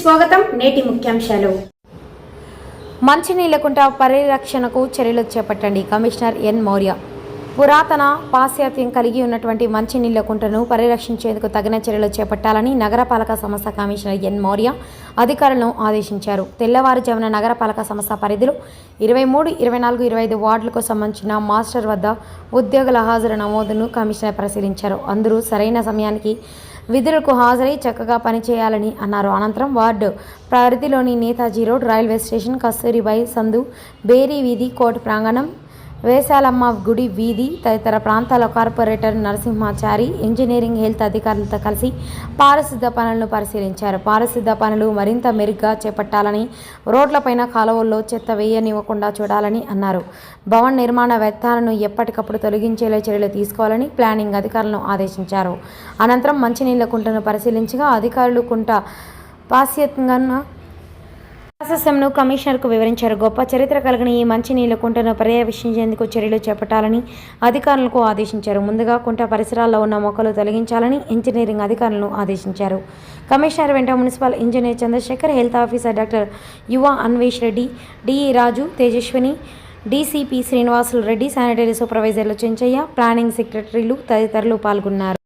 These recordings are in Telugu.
స్వాగతం నేటి ముఖ్యాంశాలు. మంచినీళ్ళకుంట పరిరక్షణకు చర్యలు చేపట్టండి కమిషనర్ ఎన్ మౌర్య. పురాతన పాశ్చాత్యం కలిగి ఉన్నటువంటి మంచినీళ్ళకుంటను పరిరక్షించేందుకు తగిన చర్యలు చేపట్టాలని నగరపాలక సంస్థ కమిషనర్ ఎన్ మౌర్య అధికారులను ఆదేశించారు. తెల్లవారుజామున నగరపాలక సంస్థ పరిధిలో ఇరవై మూడు ఇరవై నాలుగు ఇరవై ఐదు వార్డులకు సంబంధించిన మాస్టర్ వద్ద ఉద్యోగుల హాజరు నమోదును కమిషనర్ పరిశీలించారు. అందరూ సరైన సమయానికి విధులకు హాజరై చక్కగా పనిచేయాలని అన్నారు. అనంతరం వార్డు పరిధిలోని Netaji road railway station Kasturibai సందు బేరీ వీధి కోర్టు ప్రాంగణం వేసాలమ్మ గుడి వీధి తదితర ప్రాంతాల కార్పొరేటర్ నరసింహాచారి ఇంజనీరింగ్ హెల్త్ అధికారులతో కలిసి పారిశుద్ధ పనులను పరిశీలించారు. పారిశుద్ధ పనులు మరింత మెరుగ్గా చేపట్టాలని రోడ్లపైన కాలువల్లో చెత్త వేయనివ్వకుండా చూడాలని అన్నారు. భవన నిర్మాణ వ్యర్థాలను ఎప్పటికప్పుడు తొలగించేలా చర్యలు తీసుకోవాలని ప్లానింగ్ అధికారులను ఆదేశించారు. అనంతరం మంచినీళ్ళ కుంటను పరిశీలించగా అధికారులు కుంట పాశ్యత్యంగా ప్రాసెస్ను కమిషనర్కు వివరించారు. గొప్ప చరిత్ర కలిగిన ఈ మంచినీళ్ళ కుంటను పర్యవేక్షించేందుకు చర్యలు చేపట్టాలని అధికారులకు ఆదేశించారు. ముందుగా కుంట పరిసరాల్లో ఉన్న మొక్కలు తొలగించాలని ఇంజనీరింగ్ అధికారులను ఆదేశించారు. కమిషనర్ వెంట municipal engineer Chandrashekar health officer doctor Yuva Anvesh Reddy DE Raju Tejaswini DCP Srinivasulu Reddy sanitary సూపర్వైజర్లు Chenchaiah planning సెక్రటరీలు తదితరులు పాల్గొన్నారు.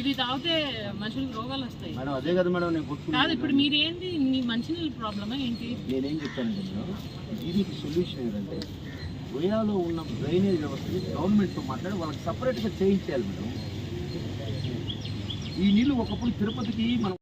ఇది తాగితే మనుషులకు రోగాలు వస్తాయి. మేడం అదే కదా మేడం నేను కాదు ఇప్పుడు మీరేంటి మీ మంచినీళ్ళ ప్రాబ్లమా ఏంటి? నేనేం చెప్పానంటే మేడం దీనికి సొల్యూషన్ ఏంటంటే గోయాలో ఉన్న డ్రైనేజ్ వ్యవస్థని గవర్నమెంట్తో మాట్లాడి వాళ్ళకి సపరేట్గా చేయించాలి మేడం. ఈ నీళ్ళు ఒకప్పుడు తిరుపతికి మనం